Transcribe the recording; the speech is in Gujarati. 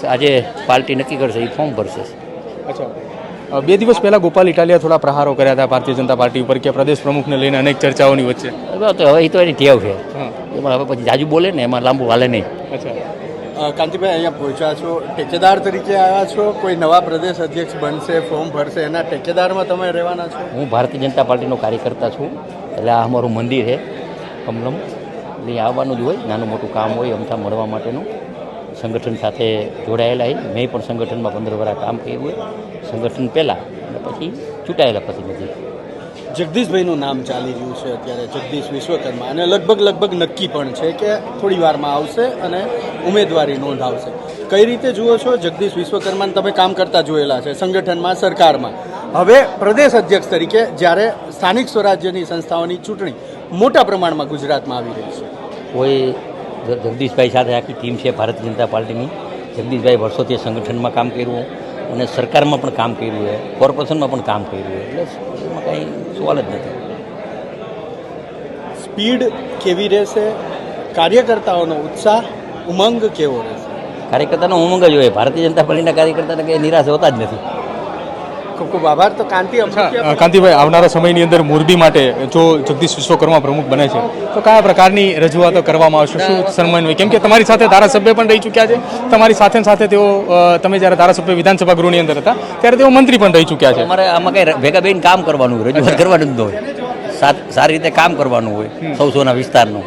બસ આજે પાર્ટી નક્કી કરશે એ ફોર્મ ભરશે. અચ્છા. બે દિવસ પહેલાં ગોપાલ ઇટાલિયા થોડા પ્રહારો કર્યા હતા ભારતીય જનતા પાર્ટી ઉપર કે પ્રદેશ પ્રમુખને લઈને અનેક ચર્ચાઓની વચ્ચે. હવે તો હવે એ તો એની ટેવ છે. એમાં હવે પછી જાજુ બોલે ને એમાં લાંબુ હાલે નહીં. અચ્છા. કાંતિભાઈ અહીંયા પહોંચ્યા છો. ઠેકેદાર તરીકે આવ્યા છો. કોઈ નવા પ્રદેશ અધ્યક્ષ બનશે ફોર્મ ભરશે એના ઠેકેદારમાં તમે રહેવાના છો? હું ભારતીય જનતા પાર્ટીનો કાર્યકર્તા છું. એટલે આ અમારું મંદિર છે કમલમ. એટલે આવવાનું જ હોય નાનું મોટું કામ હોય અમથા મળવા માટેનું. સંગઠન સાથે જોડાયેલા હોય મેં પણ સંગઠનમાં પંદર વર્ષ કામ કર્યું હોય. સંગઠન પહેલાં અને પછી ચૂંટાયેલા પ્રતિનિધિ જગદીશભાઈનું નામ ચાલી રહ્યું છે અત્યારે જગદીશ વિશ્વકર્મા. અને લગભગ લગભગ નક્કી પણ છે કે થોડી વારમાં આવશે અને ઉમેદવારી નોંધાવશે. કઈ રીતે જુઓ છો જગદીશ વિશ્વકર્માને? તમે કામ કરતા જોયેલા છે સંગઠનમાં સરકારમાં. હવે પ્રદેશ અધ્યક્ષ તરીકે જ્યારે સ્થાનિક સ્વરાજ્યની સંસ્થાઓની ચૂંટણી મોટા પ્રમાણમાં ગુજરાતમાં આવી રહી છે. કોઈ જગદીશભાઈ સાથે આખી ટીમ છે ભારતીય જનતા પાર્ટીની. જગદીશભાઈ વર્ષોથી સંગઠનમાં કામ કર્યું અને સરકારમાં પણ કામ કર્યું છે કોર્પોરેશનમાં પણ કામ કર્યું છે એટલે એમાં કાંઈ સવાલ જ નથી. સ્પીડ કેવી રહેશે? કાર્યકર્તાઓનો ઉત્સાહ ઉમંગ કેવો રહેશે? કાર્યકર્તાનો ઉમંગ જ હોય. ભારતીય જનતા પાર્ટીના કાર્યકર્તાને કંઈ નિરાશ હોતા જ નથી. ખૂબ ખૂબ આભાર. તો કાંતિ કાંતિભાઈ આવનારા સમયની અંદર મોરબી માટે જો જગદીશ વિશ્વકર્મા પ્રમુખ બને છે તો કયા પ્રકારની રજૂઆતો કરવામાં આવશે? શું સન્માન હોય? કેમ કે તમારી સાથે ધારાસભ્ય પણ રહી ચૂક્યા છે. તમારી સાથે સાથે તેઓ તમે જ્યારે ધારાસભ્ય વિધાનસભા ગૃહની અંદર હતા ત્યારે તેઓ મંત્રી પણ રહી ચૂક્યા છે. અમારે આમાં કંઈ ભેગા બેન કામ કરવાનું રજૂઆત કરવાનું જ ન હોય. સારી રીતે કામ કરવાનું હોય સૌ સૌના વિસ્તારનું.